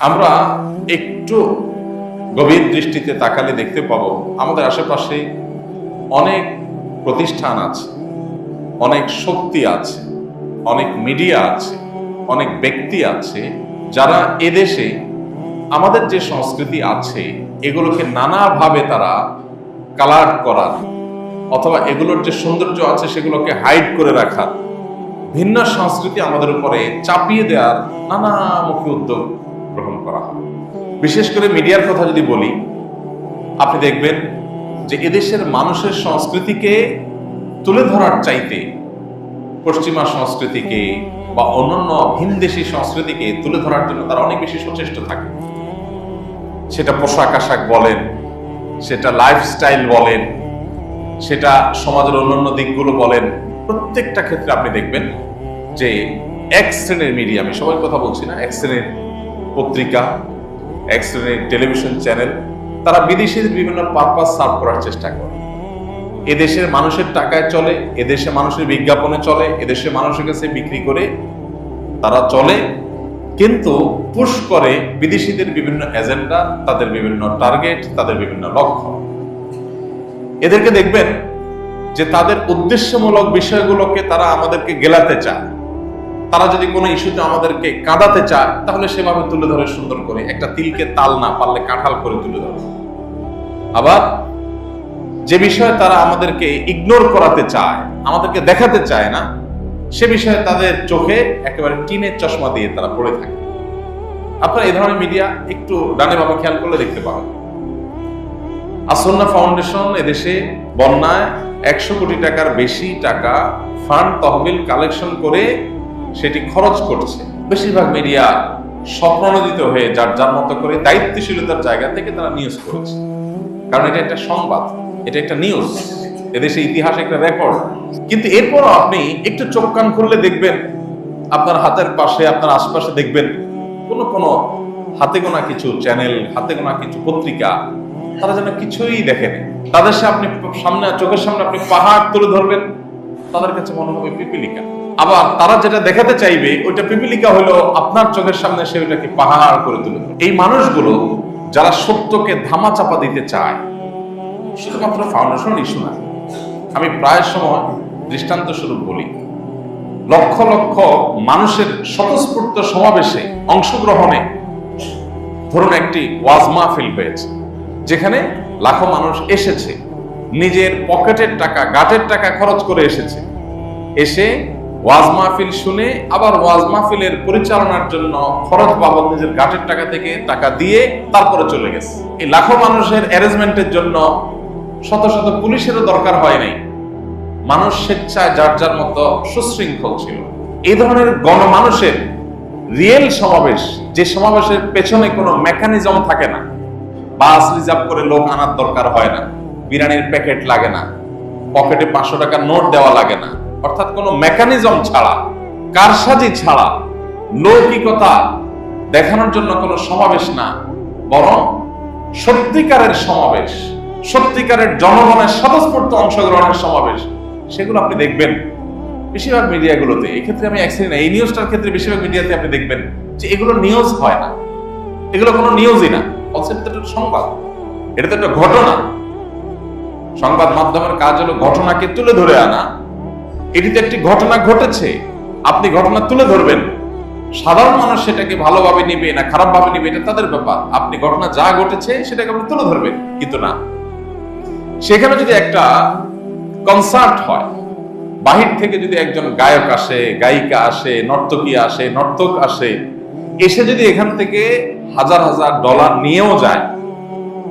আমরা একটু গভীর দৃষ্টিতে তাকালে দেখতে পাবো, আমাদের আশেপাশে অনেক প্রতিষ্ঠান আছে, অনেক শক্তি আছে, অনেক মিডিয়া আছে, অনেক ব্যক্তি আছে যারা এদেশে আমাদের যে সংস্কৃতি আছে, এগুলোকে নানাভাবে তারা কালার করার অথবা এগুলোর যে সৌন্দর্য আছে সেগুলোকে হাইড করে রাখার ভিন্ন সংস্কৃতি আমাদের উপরে চাপিয়ে দেওয়ার নানামুখী উদ্যোগ বিশেষ করে মিডিয়ার কথা যদি বলি, আপনি দেখবেন যে এদেশের মানুষের সংস্কৃতিকে তুলে ধরার চাইতে পশ্চিমা সংস্কৃতিকে বা অন্যান্য ভিনদেশি সংস্কৃতিকে তুলে ধরার জন্য তারা অনেক বেশি সচেষ্ট থাকে। সেটা পোশাক আশাক বলেন, সেটা লাইফস্টাইল বলেন, সেটা সমাজের অন্যান্য দিকগুলো বলেন, প্রত্যেকটা ক্ষেত্রে আপনি দেখবেন যে এক শ্রেণির মিডিয়া আমি সবাই কথা বলছি না, এক শ্রেণির পত্রিকা এক টেলিভিশন চ্যানেল, তারা বিদেশিদের বিভিন্ন পারপাস সার্ভ করার চেষ্টা করে। এদেশের মানুষের টাকায় চলে এদেশে মানুষের বিজ্ঞাপনে চলে, এদেশের মানুষের কাছে বিক্রি করে তারা চলে, কিন্তু পুশ করে বিদেশিদের বিভিন্ন এজেন্ডা তাদের বিভিন্ন টার্গেট তাদের বিভিন্ন লক্ষ্য। এদেরকে দেখবেন যে তাদের উদ্দেশ্যমূলক বিষয়গুলোকে তারা আমাদেরকে গেলাতে চায়। তারা যদি কোনো ইস্যুতে আমাদেরকে কাঁদাতে চায়, তাহলে সেভাবে তুলে ধরে সুন্দর করে। একটা তিলকে তাল না পারলে কাঁঠাল করে তুলে ধরে। আবার যে বিষয়ে তারা আমাদেরকে ইগনোর করাতে চায়, আমাদেরকে দেখাতে চায় না, সে বিষয়ে তাদের চোখে একেবারে টিনের চশমা দিয়ে তারা পড়ে থাকে। আপনারা এই ধরনের মিডিয়া একটু ডানে বামে খেয়াল করলে দেখতে পাবেন। আসন্না ফাউন্ডেশন এদেশে বন্যায় একশো কোটি টাকার বেশি টাকা ফান্ড তহবিল কালেকশন করে সেটি খরচ করছে। বেশিরভাগ মিডিয়া স্বপ্রণোদিত হয়ে যার যার মতো করে দায়িত্বশীলতার জায়গা থেকে তারা নিউজ করেছে। কারণ এটা একটা সংবাদ, এটা একটা নিউজ এদেশে ইতিহাস একটা রেকর্ড কিন্তু এরপরও আপনি একটু চোখ কান খুললে দেখবেন, আপনার হাতের পাশে, আপনার আশপাশে দেখবেন, কোনো কোনো হাতে গোনা কিছু চ্যানেল হাতে গোনা কিছু পত্রিকা, তারা যেন কিছুই দেখেনি। তাদের সাথে আপনি সামনে, চোখের সামনে আপনি পাহাড় তুলে ধরবেন, তাদের কাছে মনে হবে পিপিলিকা। আবার তারা যেটা দেখাতে চাইবে, ওইটা পিপিলিকা হলো আপনার চোখের সামনে সে ওইটাকে পাহাড় করে তুলে এই মানুষগুলো যারা সত্যকে ধামা চাপা দিতে চায়, শুধুমাত্র ফাউন্ডেশন ইস্যু না আমি প্রায় সময় দৃষ্টান্ত স্বরূপ বলি, লক্ষ লক্ষ মানুষের স্বতঃস্ফূর্ত সমাবেশে অংশগ্রহণে ধরুন একটি ওয়াজ মাহফিল হয়েছে, যেখানে লাখো মানুষ এসেছে, নিজের পকেটের টাকা, গাটের টাকা খরচ করে এসেছে। এসে ওয়াজ মাহফিল শুনে আবার ওয়াজ মাহফিলের পরিচালনার জন্য খরচ বাবদ নিজের গাটের টাকা থেকে টাকা দিয়ে তারপরে চলে গেছে। এই লাখো মানুষের অ্যারেঞ্জমেন্টের জন্য শত শত পুলিশেরও দরকার হয় নাই। মানুষ স্বেচ্ছায় যার যার মতো সুশৃঙ্খল ছিল। এই ধরনের গণমানুষের রিয়েল সমাবেশ, যে সমাবেশের পেছনে কোনো মেকানিজম থাকে না। বাস রিজার্ভ করে লোক আনার দরকার হয় না। বিরিয়ানির প্যাকেট লাগে না। পকেটে পাঁচশো টাকা নোট দেওয়া লাগে না। অর্থাৎ কোনো মেকানিজম ছাড়া, কারসাজি ছাড়া, লৌকিকতা দেখানোর জন্য কোনো সমাবেশ না, বরং সত্যিকারের সমাবেশ, সত্যিকারের জনগণের স্বতঃস্ফূর্ত অংশগ্রহণের সমাবেশ, সেগুলো আপনি দেখবেন বেশিরভাগ মিডিয়াগুলোতে। এক্ষেত্রে ক্ষেত্রে আমি অ্যাক্সিডেন্ট এই নিউজটার ক্ষেত্রে বেশিরভাগ মিডিয়াতে আপনি দেখবেন যে এগুলো নিউজ হয় না। এগুলো কোনো নিউজই না। অথচ একটা সংবাদ। এটা তো একটা ঘটনা। সংবাদ মাধ্যমের কাজ হলো ঘটনাকে তুলে ধরে আনা। এটি তো একটি ঘটনা ঘটেছে। আপনি ঘটনা তুলে ধরবেন। সাধারণ মানুষ সেটাকে ভালোভাবে নিবে না খারাপ ভাবে নিবে, এটা তাদের ব্যাপার। আপনি ঘটনা যা ঘটেছে সেটাকে আপনি তুলে ধরবেন, কিন্তু না। সেখানে যদি একটা কনসার্ট হয়, বাহির থেকে যদি একজন গায়ক আসে, গায়িকা আসে, নর্তকী আসে, নর্তক আসে, এসে যদি এখান থেকে হাজার হাজার ডলার নিয়েও যায়,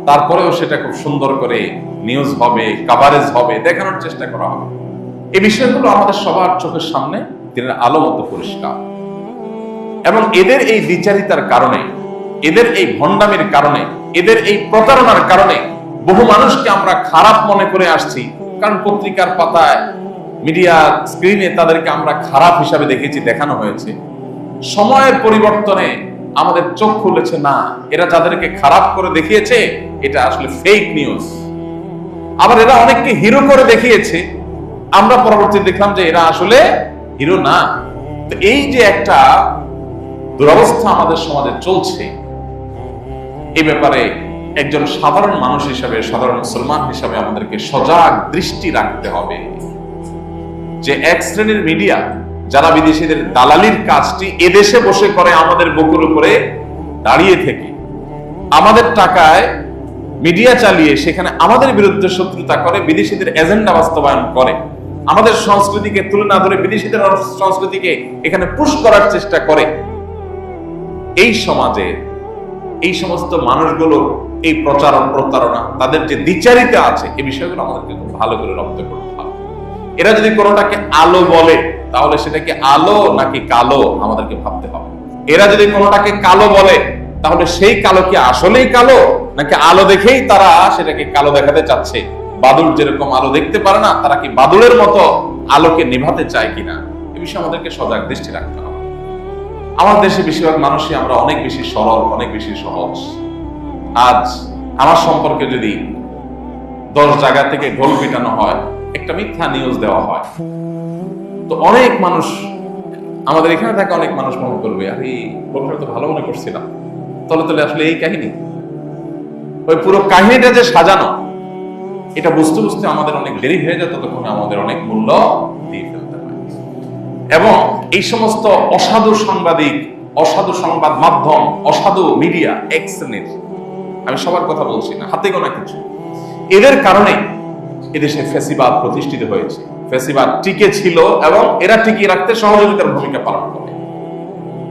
তারপরেও সেটা খুব সুন্দর করে নিউজ হবে কাভারেজ হবে, দেখানোর চেষ্টা করা হবে। এই বিষয়গুলো আমাদের সবার চোখের সামনে দিনের আলো মতো পরিষ্কার। এবং এদের এই বিচারিতার কারণে, এদের এই ভণ্ডামির কারণে, এদের এই প্রতারণার কারণে বহু মানুষকে আমরা খারাপ মনে করে আসছি। কারণ পত্রিকার পাতায়, মিডিয়া স্ক্রিনে তাদেরকে আমরা খারাপ হিসাবে দেখেছি, দেখানো হয়েছে। সময়ের পরিবর্তনে আমাদের চোখ খুলেছে, না, এরা যাদেরকে খারাপ করে দেখিয়েছে, এটা আসলে ফেক নিউজ আবার এরা অনেককে হিরো করে দেখিয়েছে আমরা পরবর্তী দেখলাম যে এরা আসলে হিরো না। এই যে একটা দুরবস্থা আমাদের সমাজে চলছে এই ব্যাপারে একজন সাধারণ মানুষ হিসাবে, সাধারণ মুসলমান হিসাবে আমাদেরকে সজাগ দৃষ্টি রাখতে হবে যে এক শ্রেণির মিডিয়া, যারা বিদেশিদের দালালির কাজটি এদেশে বসে করে আমাদের বুকুর উপরে দাঁড়িয়ে থেকে, আমাদের টাকায় মিডিয়া চালিয়ে সেখানে আমাদের বিরুদ্ধে শত্রুতা করে, বিদেশিদের এজেন্ডা বাস্তবায়ন করে। আমাদের সংস্কৃতিকে তুলে না ধরে বিদেশিদের সংস্কৃতিকে এখানে পুশ করার চেষ্টা করে। এই সমাজে এই সমস্ত মানুষগুলোর এই প্রচারণ প্রতারণা, তাদের যে দ্বিচারিতা আছে এই বিষয়গুলো আমাদেরকে খুব ভালো করে রপ্ত করতে হবে। এরা যদি কোনোটাকে আলো বলে, তাহলে সেটাকে আলো নাকি কালো আমাদেরকে ভাবতে হবে। এরা যদি কোনোটাকে কালো বলে, তাহলে সেই কালো কি আসলেই কালো? নাকি আলো দেখেই তারা সেটাকে কালো দেখাতে চাচ্ছে? বাদুল যেরকম আলো দেখতে পারে না, তারা কি বাদুলের মতো আলোকে নিভাতে চায় কিনা? এ বিষয়ে আমাদেরকে সজাগ দৃষ্টি রাখতে হবে। আমার দেশে বেশিরভাগ মানুষই আমরা অনেক বেশি সরল, অনেক বেশি সহজ। আজ আমার সম্পর্কে যদি দশ জায়গা থেকে ঢোল পিটানো হয়, একটা মিথ্যা নিউজ দেওয়া হয়, তো অনেক মানুষ, আমাদের এখানে থাকা অনেক মানুষ মনে করবে, আরে, লোকটা তো ভালো মনে করছিলাম তলে তলে আসলে এই কাহিনী। ওই পুরো কাহিনীটা যে সাজানো এটা বুঝতে বুঝতে আমাদের অনেক দেরি হয়ে যায়, ততক্ষণে আমাদের অনেক মূল্য দিয়ে ফেলতে হয়। এবং এই সমস্ত অসাধু সাংবাদিক, অসাধু সংবাদ মাধ্যম, অসাধু মিডিয়া এক শ্রেণির আমি সবার কথা বলছি না, হাতে গোনা কিছু। এদের কারণে এদেশে ফেসিবাদ প্রতিষ্ঠিত হয়েছে। ফেসিবাদ টিকে ছিল এবং এরা টিকিয়ে রাখতে সহযোগিতার ভূমিকা পালন করে।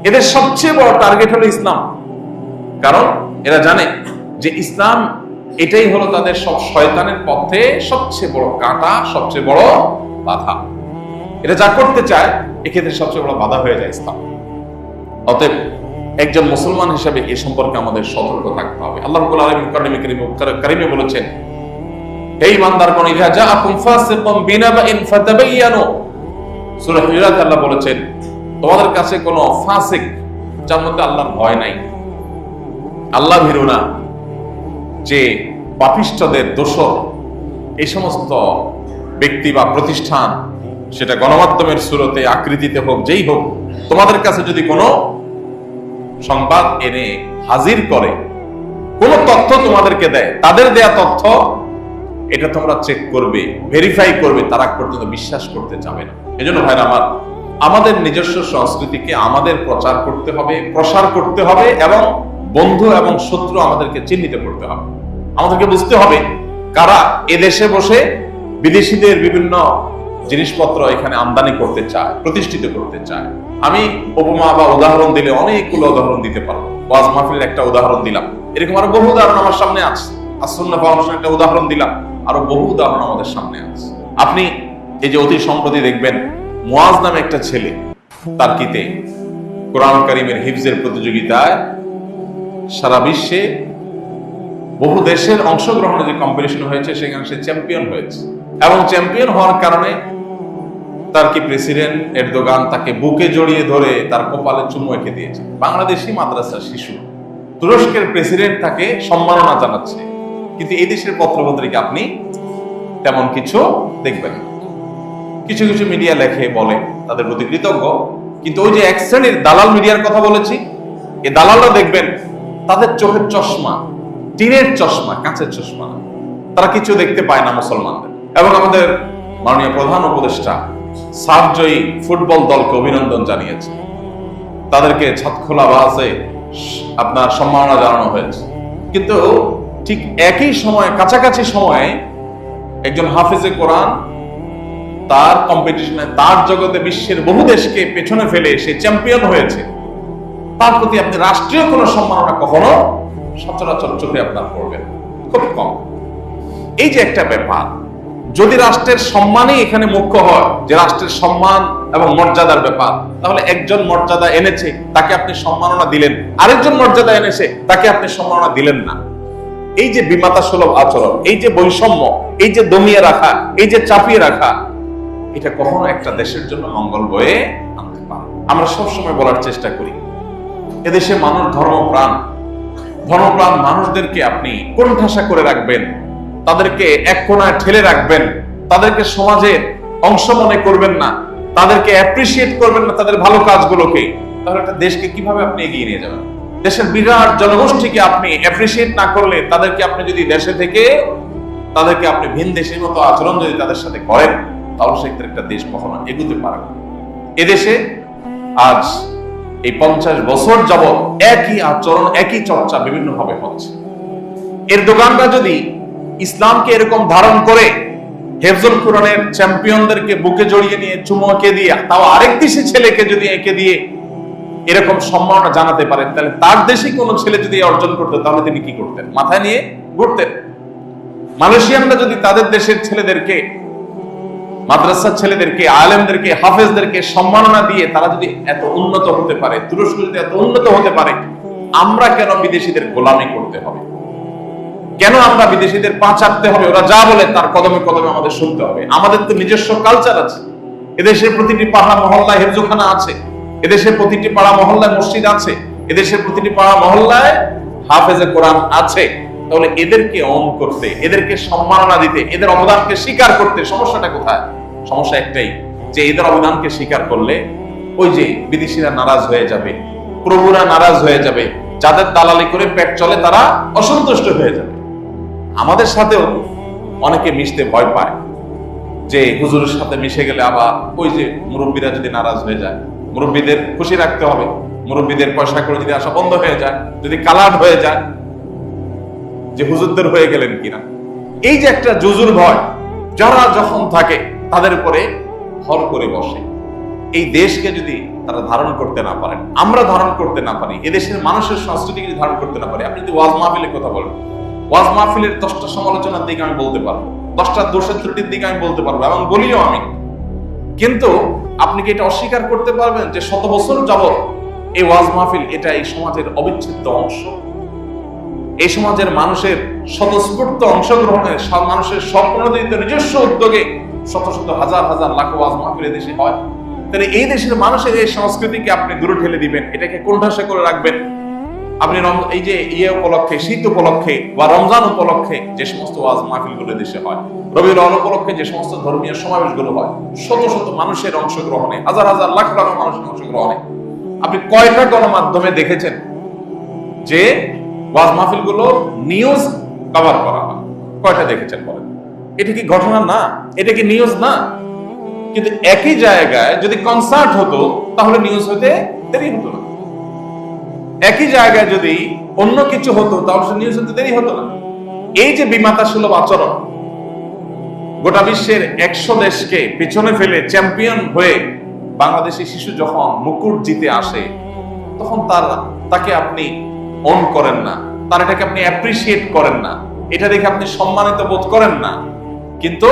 এদের সবচেয়ে বড় টার্গেট হলো ইসলাম। কারণ এরা জানে যে ইসলাম এটাই হলো তাদের সব শয়তানের পথে সবচেয়ে বড় কাঁটা, সবচেয়ে বড় বাধা। এটা যা করতে চায়, এক্ষেত্রে সবচেয়ে বড় বাধা হয়ে যায় ইসলাম। অতএব একজন মুসলমান হিসেবে এ সম্পর্কে আমাদের সতর্ক থাকতে হবে। আল্লাহ রাব্বুল আলামিন কারিমে কারিমে বলেছেন, হে ইমানদারগণ জাআকুম ফাসিকুম সূরা হুজুরাত আল্লাহ বলেছেন, তোমাদের কাছে কোনো ফাসিক, যার মধ্যে আল্লাহর ভয় নাই। আল্লাহ ভীরু না। যে পাপিষ্ঠদের দোষর, এই সমস্ত ব্যক্তি বা প্রতিষ্ঠান সেটা গণমাধ্যমের সুরতে, আকৃতিতে হোক, যেই হোক, তোমাদের কাছে যদি কোনো সংবাদ এনে হাজির করে, কোন তথ্য তোমাদেরকে দেয়, তাদের দেয়া তথ্য, এটা তোমরা চেক করবে ভেরিফাই করবে, তারা পর্যন্ত বিশ্বাস করতে যাবে না। এজন্য ভাইরা আমার, আমাদের নিজস্ব সংস্কৃতিকে আমাদের প্রচার করতে হবে, প্রসার করতে হবে, এবং বন্ধু এবং শত্রু আমাদেরকে চিহ্নিত করতে হবে। আমাদেরকে বুঝতে হবে কারা এদেশে বসে বিদেশিদের বিভিন্ন জিনিসপত্র এখানে আমদানি করতে চায়, প্রতিষ্ঠিত করতে চায়। আমি উপমা বা উদাহরণ দিলে অনেকগুলো উদাহরণ দিতে পারব। ওয়াজ মাহফিলের একটা উদাহরণ দিলাম। এরকম আরও বহু উদাহরণ আমার সামনে আছে। একটা উদাহরণ দিলাম। আরও বহু উদাহরণ আমাদের সামনে আছে। আপনি এই যে অতি সম্প্রতি দেখবেন মুয়াজ নামে একটা ছেলে কোরআন কারিমের হিফজের প্রতিযোগিতায় সারা বিশ্বে বহু দেশের অংশগ্রহণে যে কম্পিটিশন হয়েছে, সেখানে সে চ্যাম্পিয়ন হয়েছে। এবং চ্যাম্পিয়ন হওয়ার কারণে তার কি প্রেসিডেন্ট এরদোগান তাকে বুকে জড়িয়ে ধরে তার কপালে চুমু এঁকে দিয়েছে। বাংলাদেশি মাদ্রাসার শিশু, তুরস্কের প্রেসিডেন্ট তাকে সম্মাননা জানাচ্ছে। কিন্তু এই দেশের পত্রপত্রিকা আপনি তেমন কিছু দেখবেন কিছু কিছু মিডিয়া লেখে, বলে, তাদের প্রতি কৃতজ্ঞ। কিন্তু ওই যে এক শ্রেণির দালাল মিডিয়ার কথা বলেছি, এই দালালরা দেখবেন, তাদের চোখের চশমা টিনের চশমা, কাঁচের চশমা, তারা কিছু দেখতে পায় না মুসলমানদের। এবং আমাদের মাননীয় প্রধান উপদেষ্টা সার্জয়ী ফুটবল দলকে অভিনন্দন জানিয়েছে। তাদেরকে ছাতখোলা বাসে আপনার সম্মাননা জানানো হয়েছে। কিন্তু ঠিক একই সময়, কাছাকাছি সময়ে একজন হাফিজে কোরআন তার কম্পিটিশনে তার জগতে বিশ্বের বহু দেশকে পেছনে ফেলে সে চ্যাম্পিয়ন হয়েছে। তার প্রতি আপনি রাষ্ট্রীয় কোনো সম্মাননা কখনো সচরাচর চোখে আপনার পড়বেন খুব কম। এই যে একটা ব্যাপার, যদি রাষ্ট্রের সম্মানই এখানে মুখ্য হয়, যে রাষ্ট্রের সম্মান এবং মর্যাদার ব্যাপার, তাহলে একজন মর্যাদা এনেছে, তাকে আপনি সম্মাননা দিলেন। আরেকজন মর্যাদা এনেছে, তাকে আপনি সম্মাননা দিলেন না। এই যে বিমাতা সুলভ আচরণ, এই যে বৈষম্য, এই যে দমিয়ে রাখা, এই যে চাপিয়ে রাখা, এটা কখনো একটা দেশের জন্য মঙ্গল বয়ে আনতে পারে আমরা সবসময় বলার চেষ্টা করি, এদেশে মানুষ ধর্মপ্রাণ ধর্মপ্রাণ মানুষদেরকে আপনি কোণঠাসা করে রাখবেন, তাদেরকে এক কোনায় ঠেলে রাখবেন, তাদেরকে সমাজের অংশ মনে করবেন না, তাদেরকে অ্যাপ্রিসিয়েট করবেন না তাদের ভালো কাজগুলোকে, তাহলে একটা দেশকে কীভাবে আপনি এগিয়ে নিয়ে যাবেন? দেশের বিরাট জনগোষ্ঠীকে আপনি অ্যাপ্রিসিয়েট না করলে তাদেরকে আপনি যদি দেশে থেকে, তাদেরকে আপনি ভিন দেশের মতো আচরণ যদি তাদের সাথে করেন, তাহলে সেক্ষেত্রে একটা দেশ কখনো এগুতে পারে না। এদেশে আজ এই পঞ্চাশ বছর যাবৎ একই আচরণ, একই চর্চা বিভিন্ন ভাবে হচ্ছে। এর দোকানটা যদি ইসলামকে এরকম ধারণ করে, হেফজুল কোরআনের চ্যাম্পিয়নদেরকে বুকে জড়িয়ে নিয়ে চুমকে দিয়ে, তাও আরেক দেশি ছেলেকে যদি একে দিয়ে এরকম সম্মাননা জানাতে পারেন, তাহলে তার দেশে কোনো ছেলে যদি অর্জন করতো, তাহলে তিনি কি করতেন? মাথায় নিয়ে ঘুরতেন। মালয়েশিয়ানরা যদি তাদের দেশের ছেলেদেরকে মাদ্রাসার ছেলেদেরকে, আলেমদেরকে, হাফেজদেরকে সম্মাননা দিয়ে তারা যদি এত উন্নত হতে পারে, তুরস্ক যদি এত উন্নত হতে পারে, আমরা কেন বিদেশিদের গোলামি করতে হবে? কেন আমরা বিদেশিদের পা চাটতে হবে? ওরা যা বলে তার কদমে কদমে আমাদের শুনতে হবে। আমাদের তো নিজস্ব কালচার আছে। এদেশের প্রতিটি পাড়া, মহল্লায় হেফজোখানা আছে। এদেশের প্রতিটি পাড়া, মহল্লায় মসজিদ আছে। এদেশের প্রতিটি পাড়া, মহল্লায় হাফেজে কোরআন আছে। তাহলে এদেরকে অন করতে, এদেরকে সম্মাননা দিতে, এদের অবদানকে স্বীকার করতে সমস্যাটা কোথায়? সমস্যা একটাই, যে এদের অবদানকে স্বীকার করলে ওই যে বিদেশিরা নারাজ হয়ে যাবে, প্রভুরা নারাজ হয়ে যাবে, যাদের দালালি করে পেট চলে তারা অসন্তুষ্ট হয়ে যাবে। আমাদের সাথেও অনেকে মিশতে ভয় পায় যে হুজুরের সাথে মিশে গেলে আবার ওই যে মুরব্বীরা যদি নারাজ হয়ে যায়, মুরব্বীদের খুশি রাখতে হবে, মুরব্বীদের পয়সা করে যদি আসা বন্ধ হয়ে যায়, যদি কালার হয়ে যায়, যে হুজুরদের হয়ে গেলেন কিনা। এই যে একটা জুজুর ভয়, যারা যখন থাকে তাদের উপরে ভর করে বসে। এই দেশকে যদি তারা ধারণ করতে না পারেন, আমরা ধারণ করতে না পারি এদেশের মানুষের সংস্কৃতিকে ধারণ করতে না পারি, আপনি যদি ওয়াজ মাহফিলের কথা বলেন, ওয়াজ মাহফিলের দশটা সমালোচনার দিকে আমি বলতে পারব, দশটা দোষের ত্রুটির দিকে আমি বলতে পারব, এবং বলিও আমি। কিন্তু আপনি কি এটা অস্বীকার করতে পারবেন যে শত বছর যাবৎ এই ওয়াজ মাহফিল এটা এই সমাজের অবিচ্ছেদ্য অংশ? এই সমাজের মানুষের স্বতঃস্ফূর্ত অংশগ্রহণে মানুষের স্বপ্নদিত নিজস্ব উদ্যোগে শত শত হাজার হাজার লাখ ওয়াজ মাহফিল দেশে হয়। তাহলে এই দেশের মানুষের এই সংস্কৃতিকে আপনি দূরে ঠেলে দিবেন, এটাকে কোণঠাসা করে রাখবেন। আপনি এই যে ইয়ে উপলক্ষে, শীত উপলক্ষে বা রমজান উপলক্ষে যে সমস্ত ওয়াজ মাহফিলগুলো দেশে হয়, রবিউল উপলক্ষে যে সমস্ত ধর্মীয় সমাবেশগুলো হয়, শত শত মানুষের অংশগ্রহণে, হাজার হাজার লাখ লাখ মানুষের অংশগ্রহণে। আপনি কয়টা গণমাধ্যমে দেখেছেন যে ওয়াজ মাহফিলগুলো নিউজ কভার করা হয়? কয়টা দেখেছেন বলেন? এটা কি ঘটনা না? এটা কি নিউজ না? কিন্তু একই জায়গায় যদি কনসার্ট হতো, তাহলে নিউজ হতে দেরি হতো না। একই জায়গায় যদি অন্য কিছু হতো, তাহলে নিউজ হতে দেরি হতো না। এই যে বিমাতা সুলভ আচরণ, গোটা বিশ্বের একশো দেশকে পিছনে ফেলে চ্যাম্পিয়ন হয়ে বাংলাদেশি শিশু যখন মুকুট জিতে আসে, তখন তার, তাকে আপনি অন করেন না। তার এটাকে আপনি অ্যাপ্রিসিয়েট করেন না। এটা দেখে আপনি সম্মানিত বোধ করেন না। কিন্তু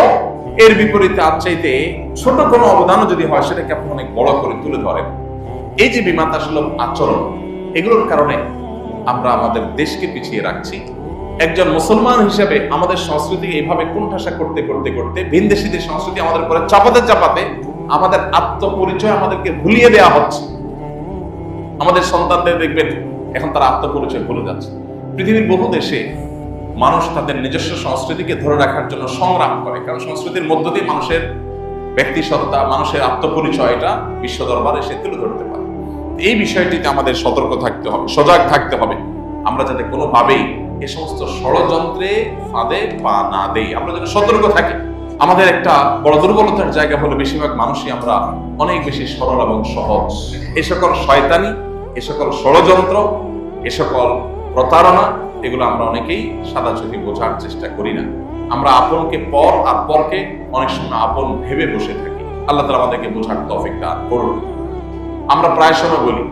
এর বিপরীতে চাইতে ছোট কোনো অবদানও যদি হয়, সেটাকে আপনি অনেক বড় করে তুলে ধরেন। এই যে বিমাতা সুলভ আচরণ, এগুলোর কারণে আমরা আমাদের দেশকে পিছিয়ে রাখছি। একজন মুসলমান হিসেবে আমাদের সংস্কৃতিকে এইভাবে কোণঠাসা করতে করতে করতে, ভিনদেশীদের সংস্কৃতি আমাদের উপরে চাপাতে চাপাতে আমাদের আত্মপরিচয় আমাদেরকে ভুলিয়ে দেওয়া হচ্ছে। আমাদের সন্তানদের দেখবেন, এখন তারা আত্মপরিচয় ভুলে যাচ্ছে। পৃথিবীর বহু দেশে মানুষ তাদের নিজস্ব সংস্কৃতিকে ধরে রাখার জন্য সংগ্রাম করে। কারণ সংস্কৃতির মধ্য দিয়ে মানুষের ব্যক্তি সত্তা মানুষের আত্মপরিচয়, এটা বিশ্ব দরবারে সে তুলে ধরতে পারে। এই বিষয়টিতে আমাদের সতর্ক থাকতে হবে, সজাগ থাকতে হবে। আমরা যাতে কোনোভাবেই এ সমস্ত ষড়যন্ত্রে ফাঁদে পা না দেই। আমরা যেন সতর্ক থাকি। আমাদের একটা বড় দুর্বলতার জায়গা হলো বেশিরভাগ মানুষই আমরা অনেক বেশি সরল এবং সহজ। এ সকল শয়তানি, এ সকল ষড়যন্ত্র, এ সকল প্রতারণা এগুলো আমরা অনেকেই সাদা চোখে বোঝার চেষ্টা করি না। আমরা আপনকে পর আর পরকে অনেক সময় আপন ভেবে বসে থাকি। আল্লাহ তালা আমাদেরকে বোঝার তফিক দান করুন। আমরা প্রায় সময় বলি,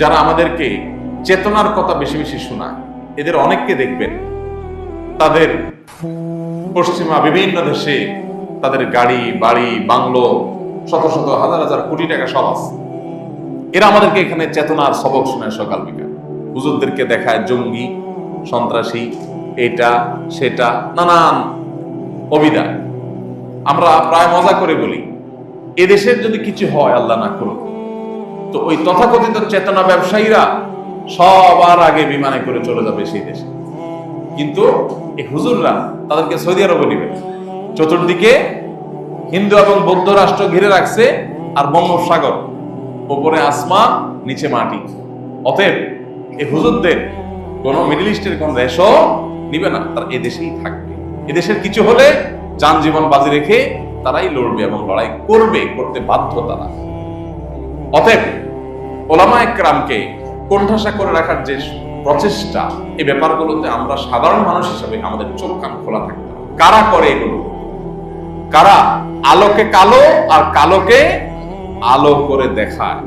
যারা আমাদেরকে চেতনার কথা বেশি বেশি শোনায়, এদের অনেককে দেখবেন। তাদের পশ্চিমা বিভিন্ন দেশে তাদের গাড়ি, বাড়ি, বাংলো, শত শত, হাজার হাজার কোটি টাকা সব আছে। এরা আমাদেরকে এখানে চেতনার সবক শোনায় সকাল বিকাল। হুজুরদেরকে দেখায় জঙ্গি সন্ত্রাসী, এটা, সেটা, নানান অবিদায় আমরা প্রায় মজা করে বলি, এদেশের যদি কিছু হয়, আল্লাহ না করুক। তো ওই তথাকথিত চেতনা ব্যবসায়ীরা সবার আগে বিমানে করে চলে যাবে সেই দেশে। কিন্তু এই হুজুররা তাদেরকে সৌদি আরবে নিবে চতুর্দিকে হিন্দু এবং বৌদ্ধ রাষ্ট্র ঘিরে রাখছে, আর বঙ্গোপসাগর উপরে আসমান, নিচে মাটি। অতএব এই হুজুরদের কোনো মিডল ইস্টের কোন দেশও নিবে না, তারা এই দেশেই থাকবে। এদেশের কিছু হলে যান জীবন বাজি রেখে তারাই লড়বে এবং লড়াই করবে, করতে বাধ্য তারা। অতএব ওলামা একরামকে কোণঠাসা করে রাখার যে প্রচেষ্টা, এই ব্যাপারগুলোতে আমরা সাধারণ মানুষ হিসেবে আমাদের চোখ কান খোলা থাকতে কারা করে এগুলো? কারা আলোকে কালো আর কালোকে আলো করে দেখায়?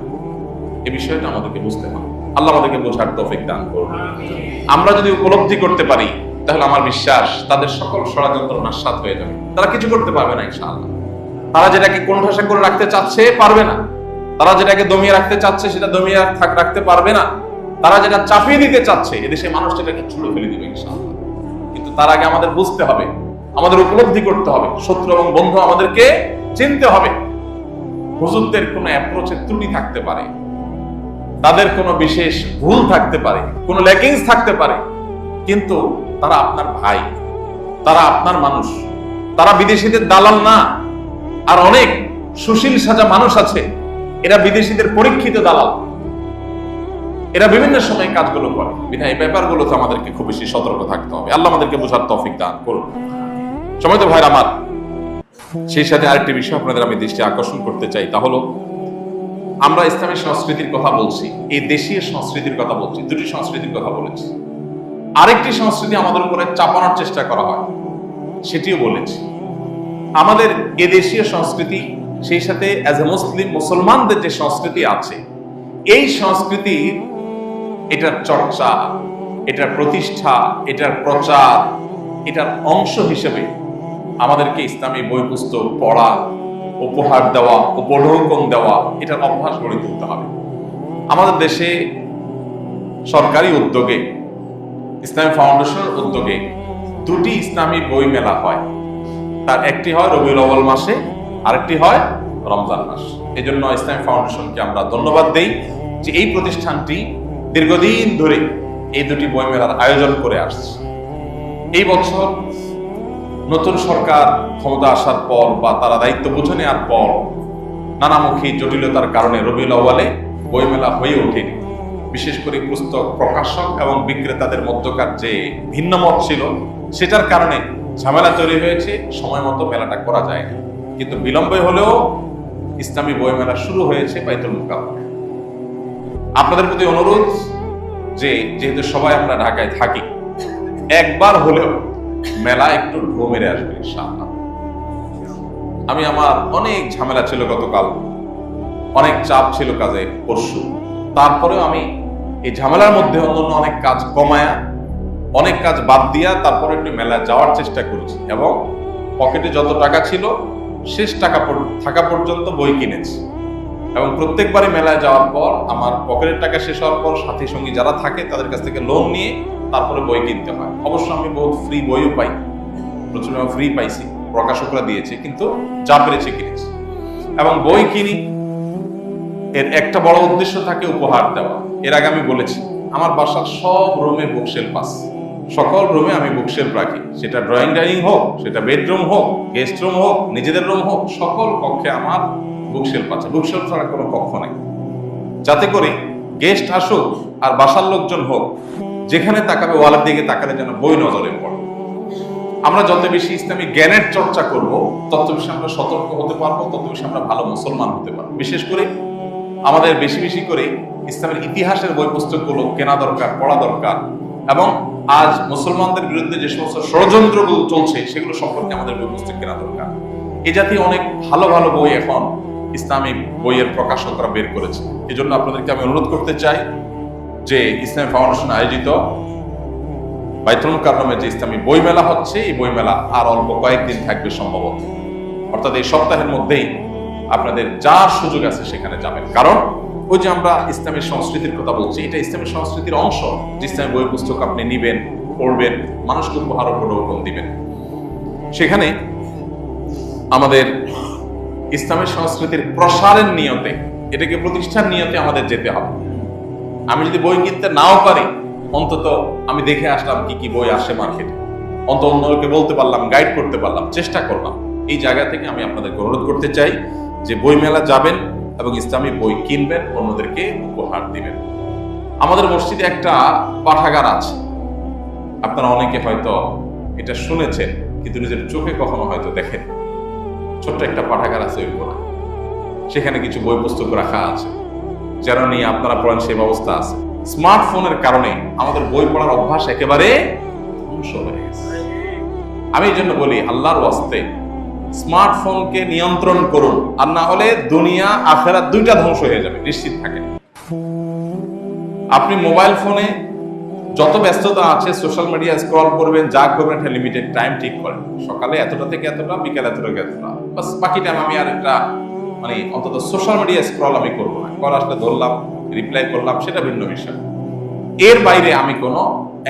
এ বিষয়টা আমাদেরকে বুঝতে হবে। আল্লাহ আমাদেরকে বোঝার তৌফিক দান করুন। আমরা যদি উপলব্ধি করতে পারি, তাহলে আমার বিশ্বাস তাদের সকল ষড়যন্ত্র নাস্বাত হয়ে যাবে। তারা কিছু করতে পারবে না, ইনশাআল্লাহ। তারা যেটাকে কোন কোণঠাসা করে রাখতে চাচ্ছে, পারবে না। তারা যেটাকে দমিয়ে রাখতে চাচ্ছে, সেটা দমিয়ে থাক রাখতে পারবে না। তারা যেটা চাপিয়ে দিতে চাচ্ছে, এদেশে মানুষ সেটাকে ছুড়ে ফেলে দিবে, ইনশাআল্লাহ। কিন্তু তার আগে আমাদের বুঝতে হবে, আমাদের উপলব্ধি করতে হবে, শত্রু এবং বন্ধু আমাদেরকে চিনতে হবে। হুজুরদের কোনো অ্যাপ্রোচের ত্রুটি থাকতে পারে। তাদের কোনো বিশেষ ভুল থাকতে পারে, কোনো ল্যাকিংস থাকতে পারে, কিন্তু তারা আপনার ভাই, তারা আপনার মানুষ, তারা বিদেশিদের দালাল না। আর অনেক সুশীল সাজা মানুষ আছে, এরা বিদেশিদের পরীক্ষিত দালাল। এরা বিভিন্ন সময় কাজগুলো করে। বিধায় এই ব্যাপারগুলোতে আমাদেরকে খুব বেশি সতর্ক থাকতে হবে। আল্লাহ আমাদেরকে বোঝার তৌফিক দান করুন। সময় তো ভাইর আমার। সেই সাথে আরেকটি বিষয় আপনাদের আমি দৃষ্টি আকর্ষণ করতে চাই, তা হলো আমরা ইসলামী সংস্কৃতির কথা বলছি, এই দেশীয় সংস্কৃতির কথা বলছি, দুটি সংস্কৃতির কথা বলেছি। আরেকটি সংস্কৃতি আমাদের উপরে চাপানোর চেষ্টা করা হয়, সেটিও বলেছি। আমাদের এ দেশীয় সংস্কৃতি, সেই সাথে অ্যাজ এ মুসলিম মুসলমানদের যে সংস্কৃতি আছে, এই সংস্কৃতি, এটার চর্চা, এটার প্রতিষ্ঠা, এটার প্রচার, এটার অংশ হিসেবে আমাদেরকে ইসলামী বই পুস্তক পড়া উপহার দেওয়া উপঢৌকন দেওয়া, এটার অভ্যাস গড়ে তুলতে হবে। আমাদের দেশে সরকারি উদ্যোগে, ইসলামী ফাউন্ডেশনের উদ্যোগে দুটি ইসলামী বই মেলা হয়। তার একটি হয় রবিউল আউয়াল মাসে, আরেকটি হয় রমজান মাস। এই জন্য ইসলামী ফাউন্ডেশনকে আমরা ধন্যবাদ দেই যে এই প্রতিষ্ঠানটি দীর্ঘদিন ধরে এই দুটি বই মেলার আয়োজন করে আসছে। এই বছর নতুন সরকার ক্ষমতা আসার পর বা তারা দায়িত্ব বুঝে নেওয়ার পর নানামুখী জটিলতার কারণে রবিউল আউয়ালে বইমেলা হয়ে ওঠেনি। বিশেষ করে পুস্তক প্রকাশক এবং বিক্রেতাদের মধ্যকার যে ভিন্ন মত ছিল, সেটার কারণে ঝামেলা তৈরি হয়েছে, সময় মতো মেলাটা করা যায়নি। কিন্তু বিলম্বে হলেও ইসলামী বইমেলা শুরু হয়েছে বাইতুল মুকাররমে। আপনাদের প্রতি অনুরোধ যে, যেহেতু সবাই আমরা ঢাকায় থাকি, একবার হলেও মেলা একটু ঢো মেরে আসবে, ইনশাআল্লাহ। আমি আমার অনেক ঝামেলা ছিল গতকাল, অনেক চাপ ছিল কাজে পরশু। তারপরেও আমি এই ঝামেলার মধ্যে অন্যান্য অনেক কাজ কমায়া, অনেক কাজ বাদ দিয়া তারপরে একটু মেলায় যাওয়ার চেষ্টা করেছি এবং পকেটে যত টাকা ছিল, শেষ টাকা থাকা পর্যন্ত বই কিনেছি। এবং প্রত্যেকবারই মেলায় যাওয়ার পর আমার পকেটের টাকা শেষ হওয়ার পর সাথী সঙ্গী যারা থাকে তাদের কাছ থেকে লোন নিয়ে তারপরে বই কিনতে হয়। অবশ্য আমি বহুত ফ্রি বইও পাই। প্রচুর ফ্রি পাইছি, প্রকাশকরা দিয়েছে, কিন্তু যা পেরেছি কিনেছি। এবং বই কিনি, এর একটা বড় উদ্দেশ্য থাকে উপহার দেওয়া। এর আগে আমি বলেছি, আমার বাসার সব রুমে বুকশেলফ আছে। সকল রুমে আমি বুকশেলফ রাখি। সেটা ড্রয়িং ডাইনিং হোক, সেটা বেডরুম হোক গেস্ট রুম হোক, নিজেদের রুম হোক, সকল কক্ষে আমার বুকশেলফ আছে বুকশেলফ ছাড়া কোনো কক্ষ নাই। যাতে করে গেস্ট আসুক আর বাসার লোকজন হোক, যেখানে তাকাবে, ওয়ালের দিকে তাকালে যেন বই নজরে পড়ে। আমরা যত বেশি ইসলামী জ্ঞানের চর্চা করব, তত বেশি আমরা সতর্ক হতে পারব, তত বেশি আমরা ভালো মুসলমান হতে পারব। বিশেষ করে আমাদের বেশি বেশি করে ইসলামের ইতিহাসের বই পুস্তকগুলো কেনা দরকার, পড়া দরকার এবং আজ মুসলমানদের বিরুদ্ধে যে সমস্ত ষড়যন্ত্রগুলো চলছে, সেগুলো সম্পর্কে আমাদের বই পুস্তক কেনা দরকার। এ জাতীয় অনেক ভালো ভালো বই এখন ইসলামিক বইয়ের প্রকাশকরা বের করেছে। এই জন্য আপনাদেরকে আমি অনুরোধ করতে চাই যে ইসলামী ফাউন্ডেশন আয়োজিত বাইতুল কারণে যে ইসলামী বই মেলা হচ্ছে, এই বই মেলা আর অল্প কয়েকদিন থাকবে সম্ভবত। অর্থাৎ এই সপ্তাহের মধ্যেই আপনাদের যার সুযোগ আছে সেখানে যাবেন। কারণ ওই যে আমরা ইসলামের সংস্কৃতির কথা বলছি, এটা ইসলামের সংস্কৃতির অংশ। যে ইসলামী বই পুস্তক আপনি নিবেন, পড়বেন, মানুষকে উপহার প্রলোভন দিবেন। সেখানে আমাদের ইসলামের সংস্কৃতির প্রসারের নিয়তে, এটাকে প্রতিষ্ঠার নিয়তে আমাদের যেতে হবে। আমি যদি বই কিনতে নাও পারি, অন্তত আমি দেখে আসলাম কি কি বই আসে মার্কেটে অন্ত অন্যকে বলতে পারলাম গাইড করতে পারলাম, চেষ্টা করলাম। এই জায়গা থেকে আমি আপনাদেরকে অনুরোধ করতে চাই যে বই মেলা যাবেন এবং ইসলামী বই কিনবেন, অন্যদেরকে উপহার দিবেন। আমাদের মসজিদে একটা পাঠাগার আছে। আপনারা অনেকে হয়তো এটা শুনেছেন, কিন্তু নিজের চোখে কখনো হয়তো দেখেন ছোট্ট একটা পাঠাগার আছে ওই সেখানে কিছু বই পুস্তক রাখা আছে। যেন নিয়ে আপনারা পড়েন সেই ব্যবস্থা আছে। স্মার্টফোনের কারণে আমাদের বই পড়ার অভ্যাস একেবারে ধ্বংস হয়ে গেছে। আমি এই জন্য বলি, আল্লাহর ওয়াস্তে স্মার্টফোনকে নিয়ন্ত্রণ করুন, আর না হলে দুনিয়া, আখেরাত দুইটা ধ্বংস হয়ে যাবে, নিশ্চিত থাকেন। আপনি মোবাইল ফোনে যত ব্যস্ততা আছে, সোশ্যাল মিডিয়া স্ক্রল করবেন, যা করবেন একটা লিমিটেড টাইম ঠিক করেন। সকালে এতটা থেকে এতটা, বিকাল এতটা থেকে এতটা। বাস, বাকি টাইম আমি আর একটা মানে অন্তত সোশ্যাল মিডিয়া স্ক্রল আমি করব না। কল আসলে ধরলাম রিপ্লাই করলাম, সেটা ভিন্ন বিষয়। এর বাইরে আমি কোনো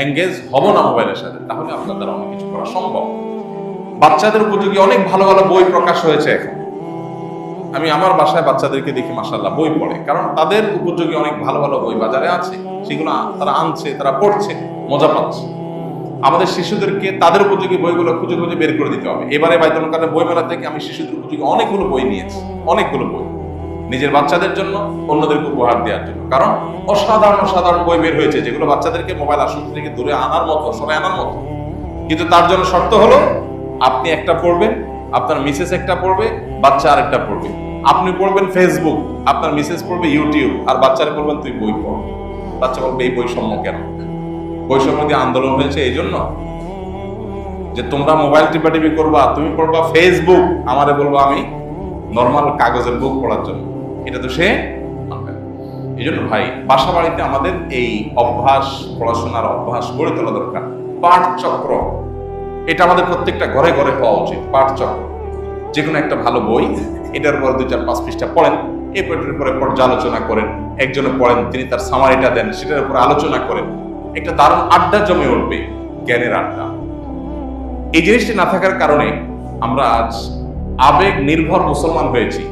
এঙ্গেজ হব না মোবাইলের সাথে, তাহলে আপনার দ্বারা অনেক কিছু করা সম্ভব। বাচ্চাদের উপযোগী অনেক ভালো ভালো বই প্রকাশ হয়েছে এখন। আমি আমার বাসায় বাচ্চাদেরকে দেখি মাসাল্লাহ বই পড়ে। কারণ তাদের উপযোগী অনেক ভালো ভালো বই বাজারে আছে, সেগুলো তারা আনছে, তারা পড়ছে, মজা পাচ্ছে। আমাদের শিশুদেরকে তাদের উপযোগী বইগুলো খুঁজে খুঁজে বের করে দিতে হবে। এবারে বাইতুল কাদের বই মেলা থেকে আমি শিশুদের উপযোগী অনেকগুলো বই নিয়েছি। অনেকগুলো বই। নিজের বাচ্চাদের জন্য, অন্যদেরকে উপহার দেওয়ার জন্য। কারণ অসাধারণ অসাধারণ বই বের হয়েছে, যেগুলো বাচ্চাদেরকে মোবাইল আসক্তি থেকে দূরে আনার মতো, সবাই আনার মতো। কিন্তু তার জন্য শর্ত হলো, আপনি একটা পড়বেন, আপনার মিসেস একটা পড়বে, বাচ্চা আরেকটা পড়বে। আপনি পড়বেন ফেসবুক আপনার মিসেস পড়বে ইউটিউব আর বাচ্চারা পড়বেন তুই বই পড়। বাচ্চা বলবে, এই বৈষম্য কেন? বৈষম্য দিয়ে আন্দোলন হয়েছে এই জন্য? যে তোমরা মোবাইল টিপাটিপি করবা, তুমি পড়বা ফেসবুক আমারে বলব আমি নর্মাল কাগজের বুক পড়ার জন্য। এটা তো সে এই জন্য ভাই বাসা বাড়িতে আমাদের এই অভ্যাস, পড়াশোনার অভ্যাস গড়ে তোলা দরকার। পাঠচক্র, এটা আমাদের প্রত্যেকটা ঘরে ঘরে হওয়া উচিত, পাঠচক্র। যে কোনো একটা ভালো বই, এটার উপর দুই চার পাঁচ পৃষ্ঠা পড়েন বইটার উপরে পর্যালোচনা করেন, একজনে পড়েন, তিনি তার সামারিটা দেন, সেটার উপরে আলোচনা করেন। একটা দারুণ আড্ডা জমে উঠবে জ্ঞানের আড্ডা। এই জিনিসটি না থাকার কারণে আমরা আজ আবেগ নির্ভর মুসলমান হয়েছি।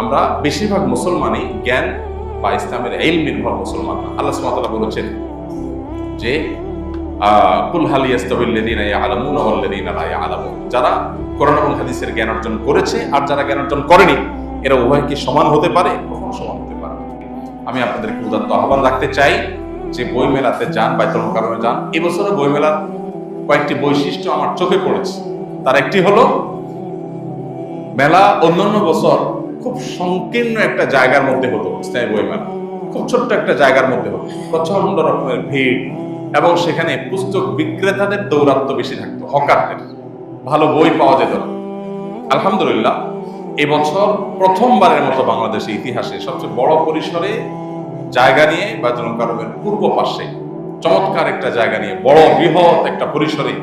আমরা বেশিরভাগ মুসলমানই জ্ঞান বা ইসলামের এল নির্ভর মুসলমান। আল্লাহ সুবহানাহু বলেছেন যে কুল হাল ইয়াস্তাবিল্লাযীনা ইয়ালামুনা ওয়াল্লাযীনা লা ইয়ালামুন। যারা কোরআন এবং হাদিসের জ্ঞান অর্জন করেছে আর যারা জ্ঞান অর্জন করেনি, এরা উভয় কি সমান হতে পারে, কখনো সমান হতে পারে আমি আপনাদেরকে উদাত্ত আহ্বান রাখতে চাই যে বই মেলাতে যান বাইতুল মুকাররমে যান এবছরে বই মেলার কয়েকটি বৈশিষ্ট্য আমার চোখে পড়েছে। তার একটি হলো, মেলা অন্যান্য বছর খুব সংকীর্ণ একটা জায়গার মধ্যে হতো ইসলামী বই মেলা খুব ছোট্ট একটা জায়গার মধ্যে হতো। প্রচণ্ড রকমের ভিড় এবং সেখানে পুস্তক বিক্রেতাদের দৌরাত্ম বেশি থাকতো, হকারদের। ভালো বই পাওয়া যেত না। আলহামদুলিল্লাহ, এবছর প্রথমবারের মতো বাংলাদেশের ইতিহাসে সবচেয়ে বড় পরিসরে জায়গা নিয়ে বাইতুল কারমের পূর্ব পাশে চমৎকার একটা জায়গা নিয়ে, বড় বৃহৎ একটা পরিসরে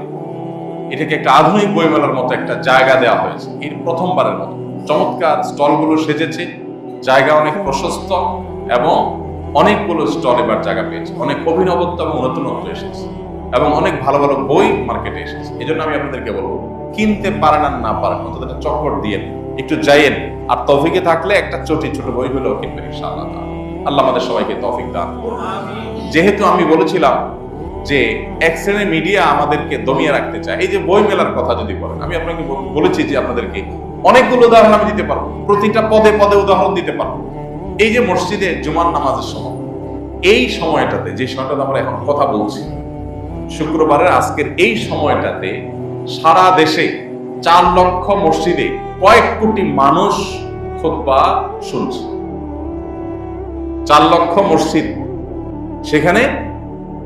এটাকে একটা আধুনিক বইমেলার মতো একটা জায়গা দেওয়া হয়েছে। এর প্রথমবারের মতো। চমৎকার স্টলগুলো সেজেছে, জায়গা অনেক প্রশস্ত এবং অনেকগুলো স্টল এবার জায়গা পেয়েছে। অনেক অভিনবত্ব এবং নতুনত্ব এসেছে এবং অনেক ভালো ভালো বই মার্কেটে এসেছে। এই জন্য আমি আপনাদেরকে বলব, কিনতে পারেন আর না পারেন, অন্তত একটা চক্কর দিয়ে একটু যাইয়েন। আর তফিকে থাকলে একটা চটি ছোট বই হলেও কিনবেন ইনশাআল্লাহ। আল্লাহ আমাদের সবাইকে তফিক দান যেহেতু আমি বলেছিলাম যে এক শ্রেণির মিডিয়া আমাদেরকে দমিয়ে রাখতে চায়, এই যে বই মেলার কথা যদি বলেন, আমি আপনাকে বলেছি যে আপনাদেরকে অনেকগুলো উদাহরণ আমি দিতে পারব, প্রতিটা পদে পদে উদাহরণ দিতে পারব। এই যে মসজিদে জুমার নামাজের সময়, এই সময়টাতে যে সময়টাতে আমরা এখন কথা বলছি, শুক্রবারের আজকের এই সময়টাতে সারা দেশে চার লক্ষ মসজিদে কয়েক কোটি মানুষ খুতবা শুনছে। চার লক্ষ মসজিদ। সেখানে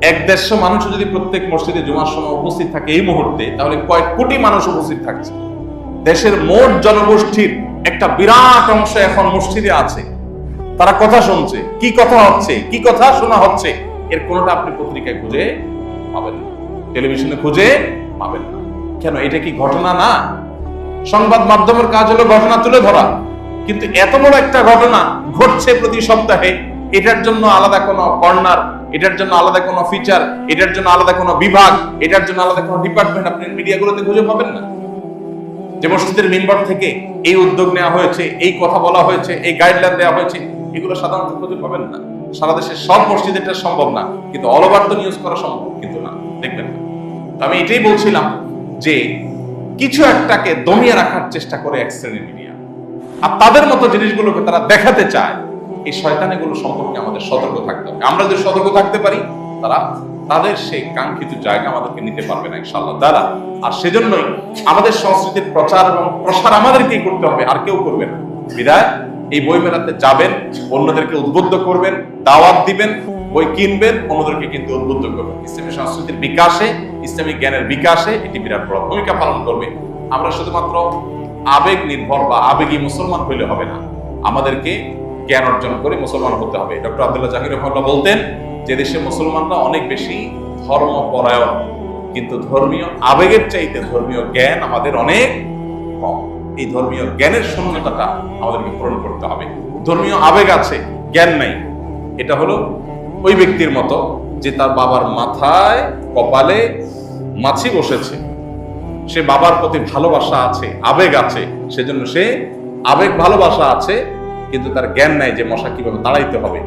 এক দেড়শো মানুষ যদি প্রত্যেক মসজিদে জুমার সময় উপস্থিত থাকে এই মুহূর্তে, তাহলে কয়েক কোটি মানুষ উপস্থিত থাকছে। দেশের মোট জনগোষ্ঠীর একটা বিরাট অংশ এখন মসজিদে আছে। তারা কথা শুনছে, কি কথা হচ্ছে, কি কথা শোনা হচ্ছে, এর কোনোটা আপনি পত্রিকায় খুঁজে পাবেন না। টেলিভিশনে খুঁজে পাবেন না। কেন, এটা কি ঘটনা না? সংবাদ মাধ্যমের কাজ হলো ঘটনা তুলে ধরা। কিন্তু এত বড় একটা ঘটনা ঘটছে প্রতি সপ্তাহে। এটার জন্য আলাদা কোনো কর্নার, এটার জন্য আলাদা কোনো ফিচার এটার জন্য আলাদা কোনো বিভাগ, এটার জন্য আলাদা কোনো ডিপার্টমেন্ট আপনি মিডিয়াগুলোতে খুঁজে পাবেন না। যে মসজিদের মেম্বার থেকে এই উদ্যোগ নেওয়া হয়েছে, এই কথা বলা হয়েছে, এই গাইডলাইন দেওয়া হয়েছে, এগুলো সাধারণত খুঁজে পাবেন না। সারা দেশের সব মসজিদে এটা সম্ভব না, কিন্তু অল ওভার তো নিউজ করা সম্ভব কিন্তু না, দেখবেন না। আমি এটাই বলছিলাম যে কিছু একটাকে দমিয়ে রাখার চেষ্টা করে এক শ্রেণির মিডিয়া আর তাদের মতো জিনিসগুলোকে তারা দেখাতে চায় এই শয়তানেগুলো সম্পর্কে আমাদের সতর্ক থাকতে হবে। আমরা যদি সতর্ক থাকতে পারি, তারা তাদের সেই কাঙ্ক্ষিত জায়গা আমাদেরকে নিতে পারবে না, ইনশাআল্লাহ। তারা আর সেজন্যই আমাদের সংস্কৃতির প্রচার এবং প্রসার আমাদেরকেই করতে হবে, আর কেউ করবে না। বিদায়, এই বই মেলাতে যাবেন, অন্যদেরকে উদ্বুদ্ধ করবেন, দাওয়াত দিবেন, বই কিনবেন, অন্যদেরকে কিন্তু উদ্বুদ্ধ করবেন। ইসলামী সংস্কৃতির বিকাশে ইসলামিক জ্ঞানের বিকাশে এটি বিরাট বড় ভূমিকা পালন করবে। আমরা শুধুমাত্র আবেগ নির্ভর বা আবেগী মুসলমান হইলে হবে না। আমাদেরকে জ্ঞান অর্জন করে মুসলমান হতে হবে। ডক্টর আব্দুল্লাহ জাহির রহমাল্লাহ বলতেন, যে দেশে মুসলমানরা অনেক বেশি ধর্মপরায়ণ, কিন্তু ধর্মীয় আবেগের চাইতে ধর্মীয় জ্ঞান আমাদের অনেক কম। এই ধর্মীয় জ্ঞানের শূন্যতাটা আমাদেরকে পূরণ করতে হবে। ধর্মীয় আবেগ আছে, জ্ঞান নাই। এটা হলো ওই ব্যক্তির মতো যে তার বাবার মাথায়, কপালে মাছি বসেছে। সে বাবার প্রতি ভালোবাসা আছে, আবেগ আছে, সেজন্য সে আবেগ ভালোবাসা আছে কিন্তু তার জ্ঞান নাই যে মশা কীভাবে তাড়াইতে হবে।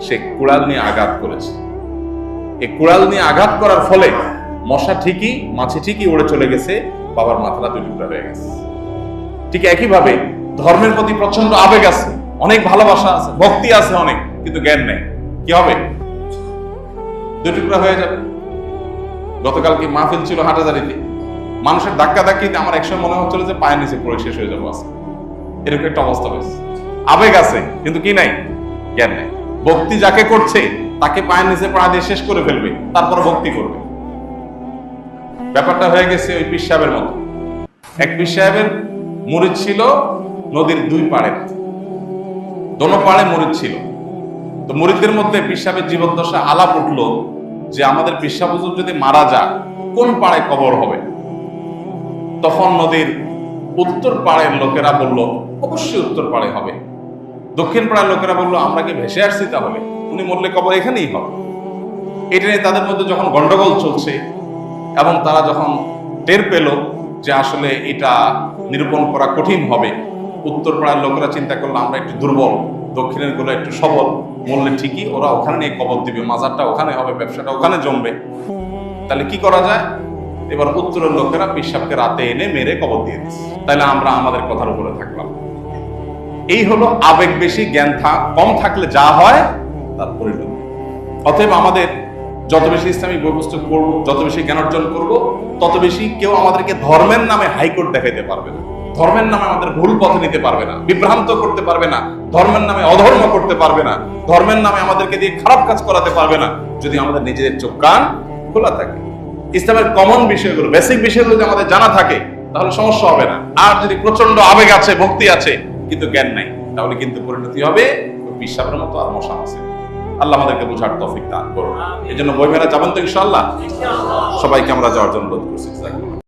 সে কুড়াল নিয়ে আঘাত করেছে। এই কুড়াল নিয়ে আঘাত করার ফলে মশা ঠিকই, মাছি ঠিকই উড়ে চলে গেছে, বাবার মাথাটা দুই টুকরা হয়ে গেছে। ঠিক একইভাবে ধর্মের প্রতি প্রচণ্ড আবেগ আছে, অনেক ভালোবাসা আছে, ভক্তি আছে অনেক, কিন্তু জ্ঞান নেই। কি হবে? দুই টুকরা হয়ে যাবে। গতকাল কি মাহফিল ছিল হাটাজারিতে? মানুষের ধাক্কা ধাক্কিতে আমার একসময় মনে হচ্ছিল যে পায়ের নিচে পড়ে শেষ হয়ে যাব আজকে। এরকম একটা অবস্থা হয়েছে। আবেগ আছে, কিন্তু কি নাই? জ্ঞান নেই। ভক্তি যাকে করছে, তাকে পায়ের নিচে পড়া দিয়ে শেষ করে ফেলবে, তারপর ভক্তি করবে। ব্যাপারটা হয়ে গেছে ওই পীর সাহেবের মতো। এক পীর সাহেবের মুরিদ ছিল নদীর দুই পাড়ে। দোনো পাড়ে মুরিদ ছিল। তো মুরিদদের মধ্যে পীর সাহেবের জীবদ্দশা আলাপ উঠল যে আমাদের পীর সাহেব যদি মারা যায় কোন পাড়ে কবর হবে? তখন নদীর উত্তর পাড়ের লোকেরা বলল, অবশ্যই উত্তর পাড়ে হবে। দক্ষিণ পাড়ার লোকেরা বলল, আমরা কি ভেসে আসছি তাহলে? উনি মরলে কবর এখানেই হবে। এটা নিয়ে তাদের মধ্যে যখন গন্ডগোল চলছে এবং তারা যখন টের পেল যে আসলে এটা নিরূপণ করা কঠিন হবে, উত্তর পাড়ার লোকেরা চিন্তা করল, আমরা একটু দুর্বল, দক্ষিণেরগুলো একটু সবল, মরলে ঠিকই ওরা ওখানে নিয়ে কবর দিবে, মাজারটা ওখানে হবে, ব্যবসাটা ওখানে জমবে। তাহলে কি করা যায়? এবার উত্তরের লোকেরা পিসাবকে রাতে এনে মেরে কবর দিয়ে দিচ্ছে। তাহলে আমরা আমাদের কথার উপরে থাকলাম। এই হলো আবেগ বেশি, জ্ঞান কম থাকলে যা হয়, তার পরিণতি অতএব আমাদের যত বেশি ইসলামিক বই পুস্তক যত বেশি জ্ঞান অর্জন করব, তত বেশি কেউ আমাদেরকে ধর্মের নামে হাইকোর্ট দেখাইতে পারবে না। ধর্মের নামে আমাদের ভুল পথে নিতে পারবে না, বিভ্রান্ত করতে পারবে না, ধর্মের নামে অধর্ম করতে পারবে না, ধর্মের নামে আমাদেরকে দিয়ে খারাপ কাজ করাতে পারবে না, যদি আমাদের নিজেদের চোখ, কান খোলা থাকে। ইসলামের কমন বিষয়গুলো বেসিক বিষয়গুলো যদি আমাদের জানা থাকে, তাহলে সমস্যা হবে না। আর যদি প্রচণ্ড আবেগ আছে, ভক্তি আছে কিন্তু জ্ঞান নাই তাহলে কিন্তু পরিণতি হবে বিশ্বাসের মতো আর মশা আছে আল্লাহ আমাদেরকে বোঝার তফিক দান করুন। এই জন্য বই মেলা যাবেন তো ইনশাল্লাহ সবাইকে আমরা যাওয়ার জন্য অনুরোধ করছি।